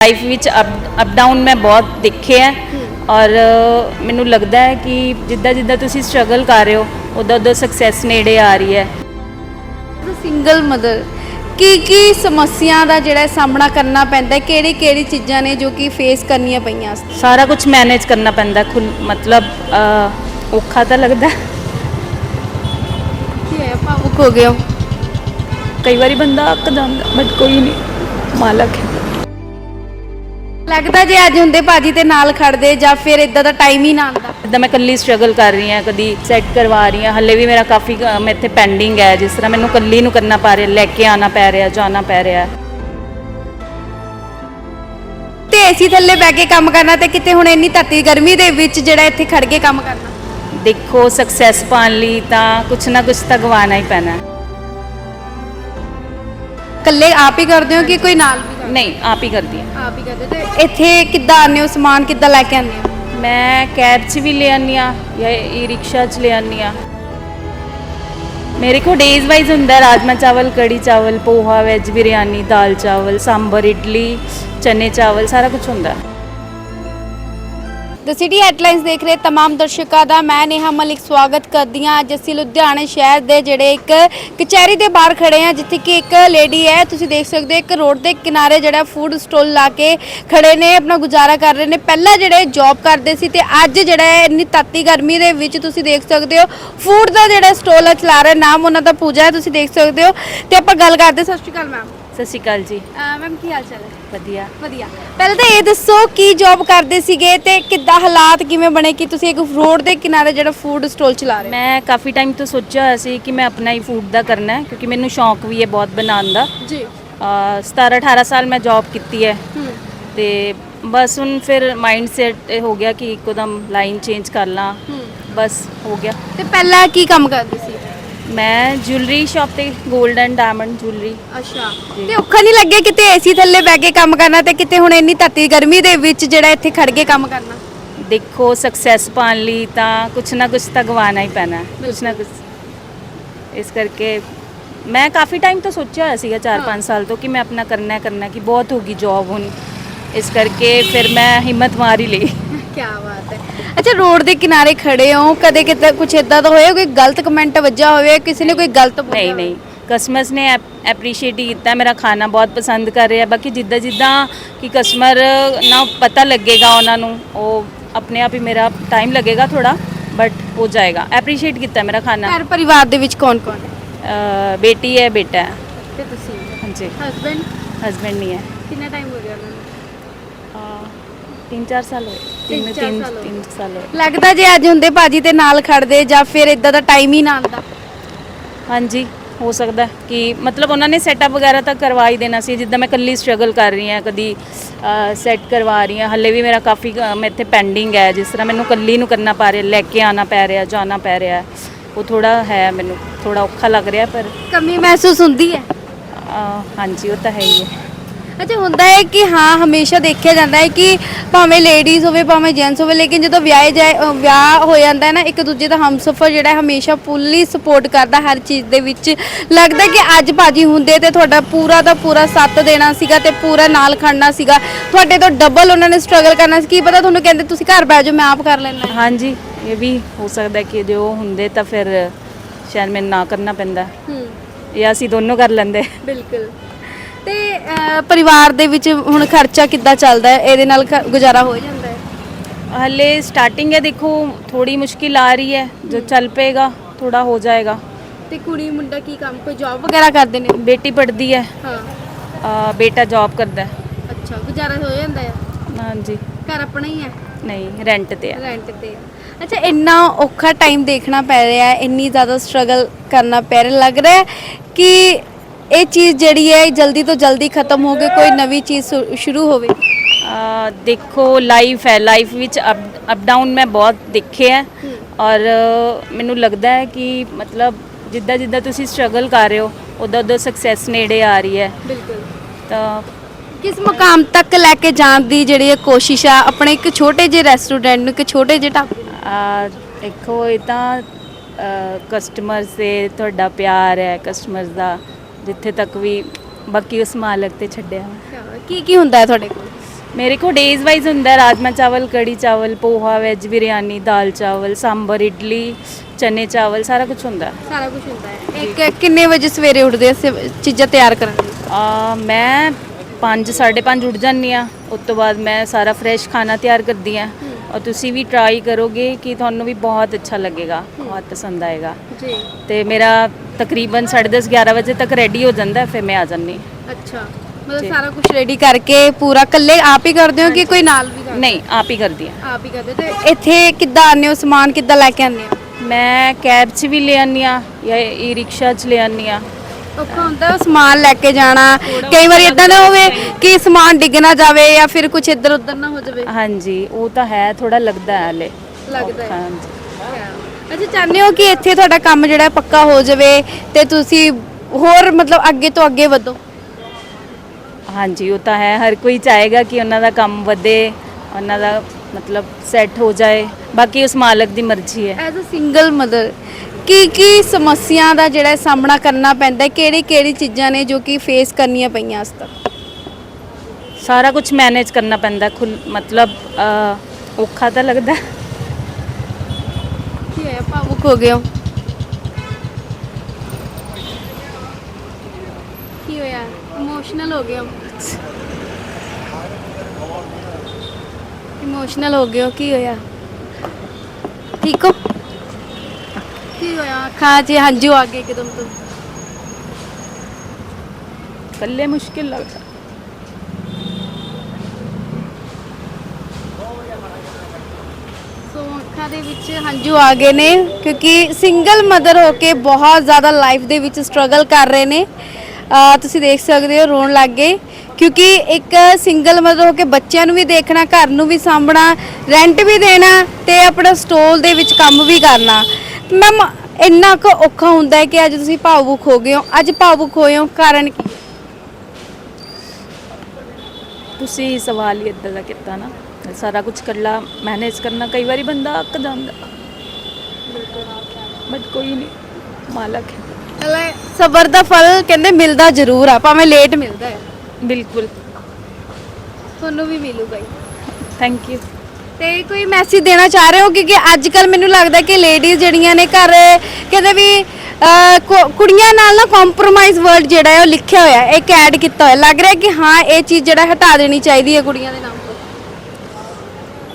Life ਵਿੱਚ up down ਮੈਂ ਬਹੁਤ ਦੇਖੇ ਹੈ ਔਰ ਮੈਨੂੰ ਲੱਗਦਾ ਹੈ ਕਿ ਜਿੱਦਾਂ ਜਿੱਦਾਂ ਤੁਸੀਂ ਸਟਰਗਲ ਕਰ ਰਹੇ ਹੋ ਉਦਾਂ ਉਦਾਂ ਸਕਸੈਸ ਨੇੜੇ ਆ ਰਹੀ ਹੈ। ਸਿੰਗਲ ਮਦਰ ਕੀ ਕੀ ਸਮੱਸਿਆ ਦਾ ਜਿਹੜਾ ਸਾਹਮਣਾ ਕਰਨਾ ਪੈਂਦਾ ਹੈ? ਕਿਹੜੀ ਕਿਹੜੀ ਚੀਜ਼ਾਂ ਨੇ ਜੋ ਕਿ ਫੇਸ ਕਰਨੀਆਂ ਪਈਆਂ? ਸਾਰਾ ਕੁਝ ਮੈਨੇਜ ਕਰਨਾ ਪੈਂਦਾ ਖੁੱਲ ਮਤਲਬ ਔਖਾ ਤਾਂ ਲੱਗਦਾ। ਕੀ ਹੈ ਭਾਵੁਕ ਹੋ ਗਏ ਹੋ? ਕਈ ਵਾਰੀ ਬੰਦਾ ਅੱਕ ਜਾਂਦਾ ਬਟ ਕੋਈ ਨਹੀਂ ਮਾਲਕ ਹੈ। ਲੱਗਦਾ ਜੇ ਅੱਜ ਹੁੰਦੇ ਭਾਜੀ ਤੇ ਨਾਲ ਖੜਦੇ ਜਾਂ ਫਿਰ ਇਦਾਂ ਦਾ ਟਾਈਮ ਹੀ ਨਾ ਆਉਂਦਾ? ਜਿੱਦਾਂ ਮੈਂ ਇਕੱਲੀ ਸਟਰਗਲ ਕਰ ਰਹੀ ਹਾਂ ਕਦੀ ਸੈੱਟ ਕਰਵਾ ਰਹੀ ਹਾਂ ਹੱਲੇ ਵੀ ਮੇਰਾ ਕਾਫੀ ਕੰਮ ਇੱਥੇ ਪੈਂਡਿੰਗ ਹੈ ਜਿਸ ਤਰ੍ਹਾਂ ਮੈਨੂੰ ਇਕੱਲੀ ਨੂੰ ਕਰਨਾ ਪਾ ਰਿਹਾ ਲੈ ਕੇ ਆਣਾ ਪੈ ਰਿਹਾ ਜਾਣਾ ਪੈ ਰਿਹਾ। ਤੇ ਏਸੀ ਥੱਲੇ ਬਹਿ ਕੇ ਕੰਮ ਕਰਨਾ ਤੇ ਕਿਤੇ ਹੁਣ ਇੰਨੀ ਧੱਤੀ ਗਰਮੀ ਦੇ ਵਿੱਚ ਜਿਹੜਾ ਇੱਥੇ ਖੜ ਕੇ ਕੰਮ ਕਰਨਾ? ਦੇਖੋ ਸਕਸੈਸ ਪਾਉਣ ਲਈ ਤਾਂ ਕੁਛ ਨਾ ਕੁਛ ਤਾਂ ਗਵਾਉਣਾ ਹੀ ਪੈਣਾ। ਇਕੱਲੇ ਆਪ ਹੀ ਕਰਦੇ ਹੋ ਕਿ ਕੋਈ ਨਾਲ ਵੀ ਕਰਦਾ ਨਹੀਂ ਆਪ ਹੀ ਕਰਦੀ ਹਾਂ। ਆਪ ਹੀ ਕਰਦੇ ਤੇ ਇੱਥੇ ਕਿੱਦਾਂ ਆਉਂਦੇ ਹੋ? ਸਮਾਨ ਕਿੱਦਾਂ ਲੈ ਕੇ ਆਉਂਦੇ ਹੋ? ਮੈਂ ਕੈਬ 'ਚ ਵੀ ਲੈ ਆਉਂਦੀ ਹਾਂ ਜਾਂ ਈ ਰਿਕਸ਼ਾ 'ਚ ਲੈ ਆਉਂਦੀ ਹਾਂ। ਮੇਰੇ ਕੋਲ ਡੇਜ਼ ਵਾਈਜ਼ ਹੁੰਦਾ ਹੈ ਰਾਜਮਾ ਚਾਵਲ ਕੜੀ ਚਾਵਲ ਪੋਹਾ ਵੈਜ ਬਿਰਿਆਨੀ ਦਾਲ ਚਾਵਲ ਸਾਂਬਰ ਇਡਲੀ ਚਨੇ ਚਾਵਲ ਸਾਰਾ ਕੁਝ ਹੁੰਦਾ ਹੈ। ਦ ਸਿਟੀ ਹੈਡਲਾਈਨਸ ਦੇਖ ਰਹੇ तमाम ਦਰਸ਼ਕਾਂ ਦਾ ਮੈਂ ਨੇਹਾ ਮਲਿਕ ਸਵਾਗਤ ਕਰਦੀ ਹਾਂ ਅੱਜ ਅਸੀਂ ਲੁਧਿਆਣੇ ਸ਼ਹਿਰ ਦੇ ਜਿਹੜੇ ਇੱਕ ਕਚਹਿਰੀ ਦੇ ਬਾਹਰ ਖੜੇ ਹਾਂ ਜਿੱਥੇ ਕਿ ਇੱਕ ਲੇਡੀ ਹੈ ਤੁਸੀਂ ਦੇਖ ਸਕਦੇ ਹੋ ਇੱਕ ਰੋਡ ਦੇ ਕਿਨਾਰੇ ਜਿਹੜਾ ਫੂਡ ਸਟਾਲ ਲਾ ਕੇ ਖੜੇ ਨੇ ਆਪਣਾ ਗੁਜ਼ਾਰਾ ਕਰ ਰਹੇ ਨੇ ਪਹਿਲਾਂ ਜਿਹੜੇ ਜੌਬ ਕਰਦੇ ਸੀ ਤੇ ਅੱਜ ਜਿਹੜਾ ਹੈ ਇੰਨੀ ਤਾਤੀ ਗਰਮੀ ਦੇ ਵਿੱਚ ਤੁਸੀਂ ਦੇਖ ਸਕਦੇ ਹੋ ਫੂਡ ਦਾ ਜਿਹੜਾ ਸਟਾਲ ਚਲਾ ਰਹੇ ਨਾਮ ਉਹਨਾਂ ਦਾ ਪੂਜਾ ਹੈ ਤੁਸੀਂ ਦੇਖ ਸਕਦੇ ਹੋ ਤੇ ਆਪਾਂ ਗੱਲ ਕਰਦੇ ਸਤਿ ਸ਼੍ਰੀ ਅਕਾਲ ਮੈਮ ਸਤਿ ਸ਼੍ਰੀ ਅਕਾਲ ਜੀ। ਮੈਮ ਕੀ ਹਾਲ ਚਾਲ ਹੈ? ਵਧੀਆ। ਵਧੀਆ। ਪਹਿਲਾਂ ਤਾਂ ਇਹ ਦੱਸੋ ਕੀ ਜੌਬ ਕਰਦੇ ਸੀਗੇ ਤੇ ਕਿੱਦਾਂ ਹਾਲਾਤ ਕਿਵੇਂ ਬਣੇ? ਕਿ ਤੁਸੀਂ ਇੱਕ ਰੋਡ ਦੇ ਕਿਨਾਰੇ ਜਿਹੜਾ ਫੂਡ ਸਟਾਲ ਚਲਾ ਰਹੇ ਹੋ? ਮੈਂ ਕਾਫੀ ਟਾਈਮ ਤੋਂ ਸੋਚਿਆ ਹੋਇਆ ਸੀ ਕਿ ਮੈਂ ਆਪਣਾ ਹੀ ਫੂਡ ਦਾ ਕਰਨਾ ਹੈ ਕਿਉਂਕਿ ਮੈਨੂੰ ਸ਼ੌਂਕ ਵੀ ਹੈ ਬਹੁਤ ਬਣਾਉਣ ਦਾ। ਜੀ। ਅ, 17 18 ਸਾਲ ਮੈਂ ਜੌਬ ਕੀਤੀ ਹੈ। ਤੇ ਬਸ ਹੁਣ ਫਿਰ ਮਾਈਂਡ ਸੈਟ ਹੋ ਗਿਆ ਕਿ ਇੱਕੋਦਮ ਲਾਈਨ ਚੇਂਜ ਕਰ ਲਾਂ। ਬਸ ਹੋ ਗਿਆ। ਤੇ ਪਹਿਲਾਂ ਕੀ ਕੰਮ ਕਰਦੇ ਸੀ? ਮੈਂ ਜੁਐਲਰੀ ਸ਼ਾਪ ਤੇ 골ਡ ਐਂਡ ਡਾਇਮੰਡ ਜੁਐਲਰੀ ਅੱਛਾ ਤੇ ਔਖਾ ਨਹੀਂ ਲੱਗਿਆ ਕਿਤੇ ਏਸੀ ਥੱਲੇ ਬਹਿ ਕੇ ਕੰਮ ਕਰਨਾ ਤੇ ਕਿਤੇ ਹੁਣ ਇੰਨੀ ਧੱਤੀ ਗਰਮੀ ਦੇ ਵਿੱਚ ਜਿਹੜਾ ਇੱਥੇ ਖੜ ਕੇ ਕੰਮ ਕਰਨਾ? ਦੇਖੋ ਸਕਸੈਸ ਪਾਉਣ ਲਈ ਤਾਂ ਕੁਛ ਨਾ ਕੁਛ ਤਾਂ ਗਵਾਉਣਾ ਹੀ ਪੈਣਾ। ਕੁਛ ਨਾ ਕੁਛ। ਇਸ ਕਰਕੇ ਮੈਂ ਕਾਫੀ ਟਾਈਮ ਤੋਂ ਸੋਚਿਆ ਹੋਇਆ ਸੀਗਾ 4-5 ਸਾਲ ਤੋਂ ਕਿ ਮੈਂ ਆਪਣਾ ਕਰਨਾ ਹੈ ਕਰਨਾ ਕਿ ਬਹੁਤ ਹੋਗੀ ਜੌਬ ਹੁਣ। ਇਸ ਕਰਕੇ ਫਿਰ ਮੈਂ ਹਿੰਮਤ ਮਾਰ ਹੀ ਲਈ। ਕੀ ਬਾਤ ਹੈ। ਅੱਛਾ ਰੋਡ ਦੇ ਕਿਨਾਰੇ ਖੜੇ ਹੋ ਕਦੇ ਕਿਤੇ ਕੁਝ ਇਦਾਂ ਦਾ ਹੋਇਆ ਕੋਈ ਗਲਤ ਕਮੈਂਟ ਵੱਜਾ ਹੋਵੇ ਕਿਸੇ ਨੇ ਕੋਈ ਗਲਤ ਬੋਲਿਆ ਨਹੀਂ ਨਹੀਂ। ਕਸਟਮਰਸ ਨੇ ਐਪਰੀਸ਼ੀਏਟ ਕੀਤਾ ਮੇਰਾ ਖਾਣਾ ਬਹੁਤ ਪਸੰਦ ਕਰ ਰਿਹਾ ਬਾਕੀ ਜਿੱਦਾਂ ਜਿੱਦਾਂ ਕਿ ਕਸਟਮਰ ਨਾ ਪਤਾ ਲੱਗੇਗਾ ਉਹਨਾਂ ਨੂੰ ਉਹ ਆਪਣੇ ਆਪ ਹੀ ਮੇਰਾ ਟਾਈਮ ਲੱਗੇਗਾ ਥੋੜਾ ਬਟ ਹੋ ਜਾਏਗਾ। ਐਪਰੀਸ਼ੀਏਟ ਕੀਤਾ ਮੇਰਾ ਖਾਣਾ। ਘਰ ਪਰਿਵਾਰ ਦੇ ਵਿੱਚ ਕੌਣ ਕੌਣ? ਹੈ ਬੇਟੀ ਹੈ ਬੇਟਾ ਹੈ। ਤੇ ਤੁਸੀਂ? ਹਾਂਜੀ। ਹਸਬੰਡ ਹਸਬੈਂਡ ਨਹੀਂ ਹੈ। ਕਿੰਨਾ ਟਾਈਮ ਹੋ ਗਿਆ ਉਹਨਾਂ ਨੂੰ? ਸਾਲ ਹੋਏ। ਤਿੰਨ ਤਿੰਨ ਤਿੰਨ ਸਾਲ ਹੋਏ। ਲੱਗਦਾ ਜੇ ਅੱਜ ਹੁੰਦੇ ਭਾਜੀ ਤੇ ਨਾਲ ਖੜਦੇ ਜਾਂ ਫਿਰ ਇਦਾਂ ਦਾ ਟਾਈਮ ਹੀ ਨਾ ਆਉਂਦਾ ਹਾਂਜੀ ਹੋ ਸਕਦਾ ਕਿ ਮਤਲਬ ਉਹਨਾਂ ਨੇ ਸੈਟਅਪ ਵਗੈਰਾ ਤਾਂ ਕਰਵਾ ਹੀ ਦੇਣਾ ਸੀ। ਜਿੱਦਾਂ ਮੈਂ ਇਕੱਲੀ ਸਟਰਗਲ ਕਰ ਰਹੀ ਹਾਂ ਕਦੀ ਸੈੱਟ ਕਰਵਾ ਰਹੀ ਹਾਂ। ਹੱਲੇ ਵੀ ਮੇਰਾ ਕਾਫੀ ਕੰਮ ਇੱਥੇ ਪੈਂਡਿੰਗ ਹੈ। ਜਿਸ ਤਰ੍ਹਾਂ ਮੈਨੂੰ ਇਕੱਲੀ ਨੂੰ ਕਰਨਾ ਪਾ ਰਿਹਾ ਲੈ ਕੇ ਆਣਾ ਪੈ ਰਿਹਾ ਜਾਣਾ ਪੈ ਰਿਹਾ ਉਹ ਥੋੜਾ ਹੈ ਮੈਨੂੰ ਥੋੜਾ ਔਖਾ ਲੱਗ ਰਿਹਾ ਪਰ ਕਮੀ ਮਹਿਸੂਸ ਹੁੰਦੀ ਹੈ? ਹਾਂਜੀ ਉਹ ਤਾਂ ਹੈ ਹੀ ਹੈ। ਅੱਛਾ ਹੁੰਦਾ ਹੈ ਕਿ ਹਾਂ ਹਮੇਸ਼ਾ ਦੇਖਿਆ ਜਾਂਦਾ ਹੈ ਕਿ ਭਾਵੇਂ ਲੇਡੀਜ਼ ਹੋਵੇ ਭਾਵੇਂ ਜੈਂਟਸ ਹੋਵੇ ਲੇਕਿਨ ਜਦੋਂ ਵਿਆਹੇ ਜਾਏ ਅ, ਵਿਆਹ ਹੋ ਜਾਂਦਾ ਹੈ ਨਾ ਇੱਕ ਦੂਜੇ ਦਾ ਹਮਸਫਰ ਜਿਹੜਾ ਹੈ ਹਮੇਸ਼ਾ ਫੁੱਲੀ ਸਪੋਰਟ ਕਰਦਾ ਹਰ ਚੀਜ਼ ਦੇ ਵਿੱਚ। ਲੱਗਦਾ ਕਿ ਅੱਜ ਭਾਜੀ ਹੁੰਦੇ ਤੇ ਤੁਹਾਡਾ ਪੂਰਾ ਦਾ ਪੂਰਾ ਸਾਥ ਦੇਣਾ ਸੀਗਾ ਤੇ ਪੂਰਾ ਨਾਲ ਖੜਨਾ ਸੀਗਾ। ਤੁਹਾਡੇ ਤੋਂ ਡਬਲ ਉਹਨਾਂ ਨੇ ਸਟਰਗਲ ਕਰਨਾ ਸੀ। ਕੀ ਪਤਾ ਤੁਹਾਨੂੰ ਕਹਿੰਦੇ ਤੁਸੀਂ ਘਰ ਬਹਿ ਜਾਓ ਮੈਂ ਆਪ ਕਰ ਲੈਣਾ ਹਾਂਜੀ ਇਹ ਵੀ ਹੋ ਸਕਦਾ ਕਿ ਜੋ ਹੁੰਦੇ ਤਾਂ ਫਿਰ ਸ਼ਾਇਦ ਮੈਨੂੰ ਨਾ ਕਰਨਾ ਪੈਂਦਾ। ਹੂੰ। ਜਾਂ ਅਸੀਂ ਦੋਨੋਂ ਕਰ ਲੈਂਦੇ। ਬਿਲਕੁਲ। ਤੇ ਪਰਿਵਾਰ ਦੇ ਵਿੱਚ ਹੁਣ ਖਰਚਾ ਕਿੱਦਾਂ ਚੱਲਦਾ ਹੈ? ਇਹਦੇ ਨਾਲ ਖ- ਗੁਜ਼ਾਰਾ ਹੋ ਜਾਂਦਾ ਹੈ? ਹਲੇ ਸਟਾਰਟਿੰਗ ਹੈ ਦੇਖੋ ਥੋੜੀ ਮੁਸ਼ਕਿਲ ਆ ਰਹੀ ਹੈ। ਜੋ ਚੱਲ ਪਏਗਾ ਥੋੜਾ ਹੋ ਜਾਏਗਾ। ਤੇ ਕੁੜੀ ਮੁੰਡਾ ਕੀ ਕੰਮ ਕੋਈ ਜੌਬ ਵਗੈਰਾ ਕਰਦੇ ਨੇ? ਬੇਟੀ ਪੜ੍ਹਦੀ ਹੈ। ਹਾਂ। ਅ, ਬੇਟਾ ਜੌਬ ਕਰਦਾ ਹੈ। ਅੱਛਾ ਗੁਜ਼ਾਰਾ ਹੋ ਜਾਂਦਾ ਹੈ? ਹਾਂਜੀ। ਘਰ ਆਪਣਾ ਹੀ ਹੈ? ਨਹੀਂ ਰੈਂਟ ਤੇ ਹੈ। ਰੈਂਟ ਤੇ ਅੱਛਾ ਇੰਨਾ ਔਖਾ ਟਾਈਮ ਦੇਖਣਾ ਪੈ ਰਿਹਾ ਹੈ ਇੰਨੀ ਜ਼ਿਆਦਾ ਸਟਰਗਲ ਕਰਨਾ ਪੈ ਰਿਹਾ ਲੱਗ ਰਿਹਾ ਹੈ ਕਿ ਇਹ ਚੀਜ਼ ਜਿਹੜੀ ਹੈ ਇਹ ਜਲਦੀ ਤੋਂ ਜਲਦੀ ਖਤਮ ਹੋ ਕੇ ਕੋਈ ਨਵੀਂ ਚੀਜ਼ ਸ਼ੁ- ਸ਼ੁਰੂ ਹੋਵੇ। ਦੇਖੋ ਲਾਈਫ ਹੈ। ਲਾਈਫ ਵਿੱਚ ਅਪ ਡਾਊਨ ਮੈਂ ਬਹੁਤ ਦੇਖੇ ਹੈ। ਔਰ ਮੈਨੂੰ ਲੱਗਦਾ ਹੈ ਕਿ ਮਤਲਬ ਜਿੱਦਾਂ ਜਿੱਦਾਂ ਤੁਸੀਂ ਸਟਰਗਲ ਕਰ ਰਹੇ ਹੋ ਉਦਾਂ ਉਦਾਂ ਸਕਸੈਸ ਨੇੜੇ ਆ ਰਹੀ ਹੈ। ਬਿਲਕੁਲ। ਤਾਂ ਕਿਸ ਮੁਕਾਮ ਤੱਕ ਲੈ ਕੇ ਜਾਣ ਦੀ ਜਿਹੜੀ ਇਹ ਕੋਸ਼ਿਸ਼ ਆ? ਆਪਣੇ ਇੱਕ ਛੋਟੇ ਜਿਹੇ ਰੈਸਟੋਰੈਂਟ ਨੂੰ ਇੱਕ ਛੋਟੇ ਜਿਹੇ ਢਾਬੇ ਨੂੰ? ਆ ਦੇਖੋ ਇਹ ਤਾਂ ਕਸਟਮਰ ਸੇ ਤੁਹਾਡਾ ਪਿਆਰ ਹੈ ਕਸਟਮਰਸ ਦਾ। ਜਿੱਥੇ ਤੱਕ ਵੀ ਬਾਕੀ ਉਸ ਮਾਲਕ ਤੇ ਛੱਡਿਆ ਕੀ ਕੀ ਹੁੰਦਾ ਹੈ ਤੁਹਾਡੇ ਕੋਲ? ਮੇਰੇ ਕੋ ਡੇਜ਼ ਵਾਈਜ਼ ਹੁੰਦਾ ਹੈ, ਰਾਜਮਾ ਚਾਵਲ ਕੜੀ ਚਾਵਲ ਪੋਹਾ ਵੈਜ ਬਿਰਿਆਨੀ ਦਾਲ ਚਾਵਲ ਸਾਂਬਰ ਇਡਲੀ ਚਨੇ ਚਾਵਲ ਸਾਰਾ ਕੁਝ ਹੁੰਦਾ ਹੈ। ਸਾਰਾ ਕੁਝ ਹੁੰਦਾ ਹੈ। ਇੱਕ ਕਿੰਨੇ ਵਜੇ ਸਵੇਰੇ ਉੱਠਦੇ ਆ ਚੀਜ਼ਾਂ ਤਿਆਰ ਕਰਨ ਲਈ? ਆ ਮੈਂ 5 5:30 ਉੱਠ ਜਾਂਦੀ ਆ ਉਸ ਤੋਂ ਬਾਅਦ ਮੈਂ ਸਾਰਾ ਫਰੈਸ਼ ਖਾਣਾ ਤਿਆਰ ਕਰਦੀ ਆ ਔਰ ਤੁਸੀਂ ਵੀ ਟਰਾਈ ਕਰੋਗੇ ਕਿ ਤੁਹਾਨੂੰ ਵੀ ਬਹੁਤ ਅੱਛਾ ਲੱਗੇਗਾ ਬਹੁਤ ਪਸੰਦ ਆਏਗਾ। ਜੀ। ਤੇ ਮੇਰਾ ਤਕਰੀਬਨ 10:30 11 ਵਜੇ ਤੱਕ ਰੈਡੀ ਹੋ ਜਾਂਦਾ ਹੈ, ਫਿਰ ਮੈਂ ਆ ਜਾਂਦੀ ਅੱਛਾ। ਮਤਲਬ ਜੀ। ਸਾਰਾ ਕੁਝ ਰੈਡੀ ਕਰਕੇ ਪੂਰਾ ਇਕੱਲੇ ਆਪ ਹੀ ਕਰਦੇ ਹੋ ਕਿ ਕੋਈ ਨਾਲ ਵੀ ਕਰਦਾ ਨਹੀਂ ਆਪ ਹੀ ਕਰਦੀ ਆ ਆਪ ਹੀ ਕਰਦੇ ਹੋ। ਤੇ ਇੱਥੇ ਕਿੱਦਾਂ ਆਉਂਦੇ ਹੋ ਸਮਾਨ ਕਿੱਦਾਂ ਲੈ ਕੇ ਆਉਂਦੇ ਹੋ? ਮੈਂ ਕੈਬ 'ਚ ਵੀ ਲੈ ਆਉਂਦੀ ਆ ਜਾਂ ਈ ਰਿਕਸ਼ਾ 'ਚ ਲੈ ਆਉਂਦੀ ਆ ਔਖਾ ਹੁੰਦਾ ਉਹ ਸਮਾਨ ਲੈ ਕੇ ਜਾਣਾ। ਕਈ ਵਾਰੀ ਇਦਾਂ ਨਾ ਹੋਵੇ ਕਿ ਸਮਾਨ ਡਿੱਗ ਨਾ ਜਾਵੇ ਜਾਂ ਫਿਰ ਕੁਝ ਇੱਧਰ ਉੱਧਰ ਨਾ ਹੋ ਜਾਵੇ। ਹਾਂਜੀ ਉਹ ਤਾਂ ਹੈ ਥੋੜਾ ਲੱਗਦਾ ਹੈ ਹਲੇ। ਲੱਗਦਾ ਹੈ। ਹਾਂਜੀ। ਅੱਛਾ ਚਾਹੁੰਦੇ ਹੋ ਕਿ ਇੱਥੇ ਤੁਹਾਡਾ ਕੰਮ ਜਿਹੜਾ ਪੱਕਾ ਹੋ ਜਾਵੇ ਤੇ ਤੁਸੀਂ ਹੋਰ ਮਤਲਬ ਅੱਗੇ ਤੋਂ ਅੱਗੇ ਵਧੋ? ਹਾਂਜੀ ਉਹ ਤਾਂ ਹੈ ਹਰ ਕੋਈ ਚਾਹੇਗਾ ਕਿ ਉਹਨਾਂ ਦਾ ਕੰਮ ਵਧੇ ਉਹਨਾਂ ਦਾ ਮਤਲਬ ਸੈੱਟ ਹੋ ਜਾਏ। ਬਾਕੀ ਉਸ ਮਾਲਕ ਦੀ ਮਰਜ਼ੀ ਹੈ। ਐਜ਼ ਅ ਸਿੰਗਲ ਮਦਰ ਕੀ ਕੀ ਸਮੱਸਿਆ ਦਾ ਜਿਹੜਾ ਸਾਹਮਣਾ ਕਰਨਾ ਪੈਂਦਾ ਹੈ? ਕਿਹੜੀ ਕਿਹੜੀ ਚੀਜ਼ਾਂ ਨੇ ਜੋ ਕਿ ਫੇਸ ਕਰਨੀਆਂ ਪਈਆਂ ਅੱਜ ਤੱਕ? ਸਾਰਾ ਕੁਝ ਮੈਨੇਜ ਕਰਨਾ ਪੈਂਦਾ ਖੁੱਲ ਮਤਲਬ ਔਖਾ ਤਾਂ ਲੱਗਦਾ। ਕੀ ਹੋਇਆ? ਭਾਵੁਕ ਹੋ ਗਏ ਹੋ? ਕੀ ਹੋਇਆ? ਇਮੋਸ਼ਨਲ ਹੋ ਗਏ ਹੋ? ਇਮੋਸ਼ਨਲ ਹੋ ਗਏ ਹੋ? ਕੀ ਹੋਇਆ? ਠੀਕ ਹੋ? ਕੀ ਹੋਇਆ? ਅੱਖਾਂ 'ਚ ਹੰਝੂ ਆ ਗਏ ਇੱਕਦਮ ਤੋਂ? ਇਕੱਲੇ ਮੁਸ਼ਕਿਲ ਲੱਗਦਾ ਸੋ ਅੱਖਾਂ ਦੇ ਵਿੱਚ ਹੰਝੂ ਆ ਗਏ ਨੇ ਕਿਉਂਕਿ ਸਿੰਗਲ ਮਦਰ ਹੋ ਕੇ ਬਹੁਤ ਜ਼ਿਆਦਾ ਲਾਈਫ ਦੇ ਵਿੱਚ ਸਟਰਗਲ ਕਰ ਰਹੇ ਨੇ। ਅਹ ਤੁਸੀਂ ਦੇਖ ਸਕਦੇ ਹੋ ਰੋਣ ਲੱਗ ਗਏ। ਕਿਉਂਕਿ ਇੱਕ ਸਿੰਗਲ ਮਦਰ ਹੋ ਕੇ ਬੱਚਿਆਂ ਨੂੰ ਵੀ ਦੇਖਣਾ ਘਰ ਨੂੰ ਵੀ ਸਾਂਭਣਾ ਰੈਂਟ ਵੀ ਦੇਣਾ ਤੇ ਆਪਣਾ ਸਟੋਲ ਦੇ ਵਿੱਚ ਕੰਮ ਵੀ ਕਰਨਾ। ਮੈਮ ਇੰਨਾ ਕੁ ਔਖਾ ਹੁੰਦਾ ਹੈ ਕਿ ਅੱਜ ਤੁਸੀਂ ਭਾਵੁਕ ਹੋ ਗਏ ਹੋ। ਅੱਜ ਭਾਵੁਕ ਹੋਏ ਹੋ ਕਾਰਨ ਕੀ? ਹੈ? ਤੁਸੀਂ ਸਵਾਲ ਹੀ ਇਦਾਂ ਦਾ ਕੀਤਾ ਨਾ। ਸਾਰਾ ਕੁਝ ਕਰਲਾ ਮੈਨੇਜ ਕਰਨਾ ਕਈ ਵਾਰੀ ਬੰਦਾ ਅੱਕ ਜਾਂਦਾ। ਬਟ ਕੋਈ ਨਹੀਂ ਮਾਲਕ ਹੈ। ਚਲੋ ਸਬਰ ਦਾ ਫਲ ਕਹਿੰਦੇ ਮਿਲਦਾ ਜ਼ਰੂਰ ਆ ਭਾਵੇਂ ਲੇਟ ਮਿਲਦਾ ਹੈ। ਬਿਲਕੁਲ। ਤੁਹਾਨੂੰ ਵੀ ਮਿਲੂਗਾ ਹੀ। ਥੈਂਕ ਯੂ ਤੇ ਕੋਈ ਮੈਸੇਜ ਦੇਣਾ ਚਾਹ ਰਹੇ ਹੋ? ਕਿਉਂਕਿ ਅੱਜ ਕੱਲ ਮੈਨੂੰ ਲੱਗਦਾ ਕਿ ਲੇਡੀਜ਼ ਜਿਹੜੀਆਂ ਨੇ ਘਰ ਕਹਿੰਦੇ ਵੀ ਅਹ, ਕੁ- ਕੁੜੀਆਂ ਨਾਲ ਨਾ ਕੰਪਰੋਮਾਈਜ਼ ਵਰਡ ਜਿਹੜਾ ਹੈ ਉਹ ਲਿਖਿਆ ਹੋਇਆ ਹੈ ਇੱਕ ਐਡ ਕੀਤਾ ਹੋਇਆ। ਲੱਗ ਰਿਹਾ ਕਿ ਹਾਂ ਇਹ ਚੀਜ਼ ਜਿਹੜਾ ਹਟਾ ਦੇਣੀ ਚਾਹੀਦੀ ਹੈ ਕੁੜੀਆਂ ਦੇ ਨਾਮ ਤੋਂ?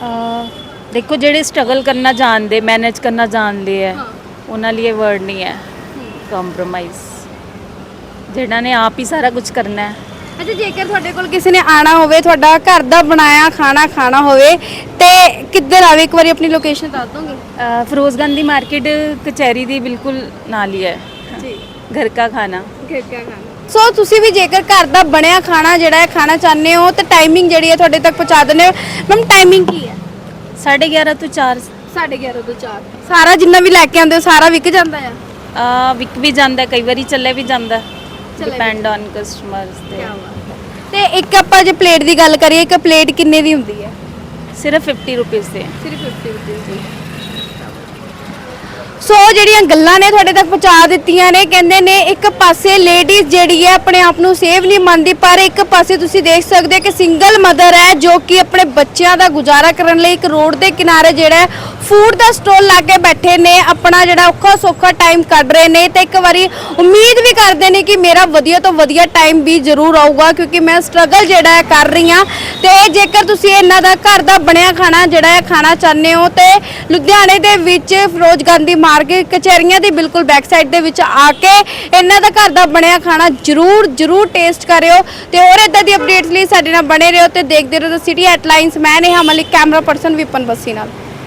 ਅਹ ਦੇਖੋ ਜਿਹੜੇ ਸਟਰਗਲ ਕਰਨਾ ਜਾਣਦੇ ਮੈਨੇਜ ਕਰਨਾ ਜਾਣਦੇ ਹੈ ਹਾਂ। ਉਹਨਾਂ ਲਈ ਇਹ ਵਰਡ ਨਹੀਂ ਹੈ। ਕੰਪਰੋਮਾਈਜ਼ ਜਿਹੜਾ ਨੇ ਆਪ ਹੀ ਸਾਰਾ ਕੁਝ ਕਰਨਾ ਹੈ। ਅੱਛਾ ਜੇਕਰ ਤੁਹਾਡੇ ਕੋਲ ਕਿਸੇ ਨੇ ਆਣਾ ਹੋਵੇ ਤੁਹਾਡਾ ਘਰ ਦਾ ਬਣਾਇਆ ਖਾਣਾ ਖਾਣਾ ਹੋਵੇ ਤੇ ਕਿੱਧਰ ਆਵੇ? ਇੱਕ ਵਾਰੀ ਆਪਣੀ ਲੋਕੇਸ਼ਨ ਦੱਸ ਦੋਗੇ? ਅਹ ਫਿਰੋਜ਼ ਗਾਂਧੀ ਮਾਰਕੀਟ ਕਚਹਿਰੀ ਦੀ ਬਿਲਕੁਲ ਨਾਲ ਹੀ ਹੈ। ਜੀ। ਘਰ का ਖਾਣਾ। ਸੋ ਤੁਸੀਂ ਵੀ ਜੇਕਰ ਘਰ ਦਾ ਬਣਿਆ ਖਾਣਾ ਜਿਹੜਾ ਹੈ ਖਾਣਾ ਚਾਹੁੰਦੇ ਹੋ ਤਾਂ ਟਾਈਮਿੰਗ ਜਿਹੜੀ ਹੈ ਤੁਹਾਡੇ ਤੱਕ ਪਹੁੰਚਾ ਦਿੰਦੇ ਮੈਮ ਟਾਈਮਿੰਗ ਕੀ ਹੈ? 11:30 ਤੋਂ 4 11:30 ਤੋਂ 4 ਸਾਰਾ ਜਿੰਨਾ ਵੀ ਲੈ ਕੇ ਆਉਂਦੇ ਹੋ ਸਾਰਾ ਵਿਕ ਜਾਂਦਾ ਆ? ਵਿਕ ਵੀ ਜਾਂਦਾ ਕਈ ਵਾਰੀ ਚੱਲੇ ਵੀ ਜਾਂਦਾ। ਡਿਪੈਂਡ ਔਨ ਕਸਟਮਰਸ ਤੇ। ਤੇ ਇੱਕ ਆਪਾਂ ਜੇ ਪਲੇਟ ਦੀ ਗੱਲ ਕਰੀਏ ਇੱਕ ਪਲੇਟ ਕਿੰਨੇ ਦੀ ਹੁੰਦੀ ਹੈ? ਸਿਰਫ 50 ਰੁਪਏ ਤੇ। ਸਿਰਫ 50 ਰੁਪਏ ਸੋ ਜਿਹੜੀਆਂ ਗੱਲਾਂ ਨੇ ਤੁਹਾਡੇ ਤੱਕ ਪਹੁੰਚਾ ਦਿੱਤੀਆਂ ਨੇ ਕਹਿੰਦੇ ਨੇ ਇੱਕ ਪਾਸੇ ਲੇਡੀਜ਼ ਜਿਹੜੀ ਹੈ ਆਪਣੇ ਆਪ ਨੂੰ ਸੇਵ ਨਹੀਂ ਮੰਨਦੀ ਪਰ ਇੱਕ ਪਾਸੇ ਤੁਸੀਂ ਦੇਖ ਸਕਦੇ ਹੋ ਕਿ ਸਿੰਗਲ ਮਦਰ ਹੈ ਜੋ ਕਿ ਆਪਣੇ ਬੱਚਿਆਂ ਦਾ ਗੁਜ਼ਾਰਾ ਕਰਨ ਲਈ ਇੱਕ ਰੋਡ ਦੇ ਕਿਨਾਰੇ ਜਿਹੜਾ ਹੈ ਫੂਡ ਦਾ ਸਟਾਲ ਲਾ ਕੇ ਬੈਠੇ ਨੇ, ਆਪਣਾ ਜਿਹੜਾ ਔਖਾ ਸੌਖਾ ਟਾਈਮ ਕੱਢ ਰਹੇ ਨੇ ਤੇ ਇੱਕ ਵਾਰੀ ਉਮੀਦ ਵੀ ਕਰਦੇ ਨੇ ਕਿ ਮੇਰਾ ਵਧੀਆ ਤੋਂ ਵਧੀਆ ਟਾਈਮ ਵੀ ਜ਼ਰੂਰ ਆਊਗਾ ਕਿਉਂਕਿ ਮੈਂ ਸਟਰਗਲ ਜਿਹੜਾ ਹੈ ਕਰ ਰਹੀ ਹਾਂ। ਤੇ ਜੇਕਰ ਤੁਸੀਂ ਇਹਨਾਂ ਦਾ ਘਰ ਦਾ ਬਣਿਆ ਖਾਣਾ ਜਿਹੜਾ ਹੈ ਖਾਣਾ ਚਾਹੁੰਦੇ ਹੋ ਤੇ ਲੁਧਿਆਣੇ ਦੇ ਵਿੱਚ ਫਿਰੋਜ਼ ਗਾਂਧੀ ਮਾਰਗ ਕਚਹਿਰੀਆਂ ਦੀ ਬਿਲਕੁਲ ਬੈਕ ਸਾਈਡ ਦੇ ਵਿੱਚ ਆ ਕੇ ਇਹਨਾਂ ਦਾ ਘਰ ਦਾ ਬਣਿਆ ਖਾਣਾ ਜ਼ਰੂਰ ਜ਼ਰੂਰ ਟੇਸਟ ਕਰਿਓ ਤੇ ਹੋਰ ਇਦਾਂ ਦੀ ਅਪਡੇਟਸ ਲਈ ਸਾਡੇ ਨਾਲ ਬਣੇ ਰਹੋ ਤੇ ਦੇਖਦੇ ਰਹੋ ਸਿਟੀ ਹੈਡਲਾਈਨਸ ਮੈਂ ਨੇਹਾ ਮਲਿਕ ਕੈਮਰਾ ਪਰਸਨ ਵਿਪਨ ਬੱਸੀ ਨਾਲ।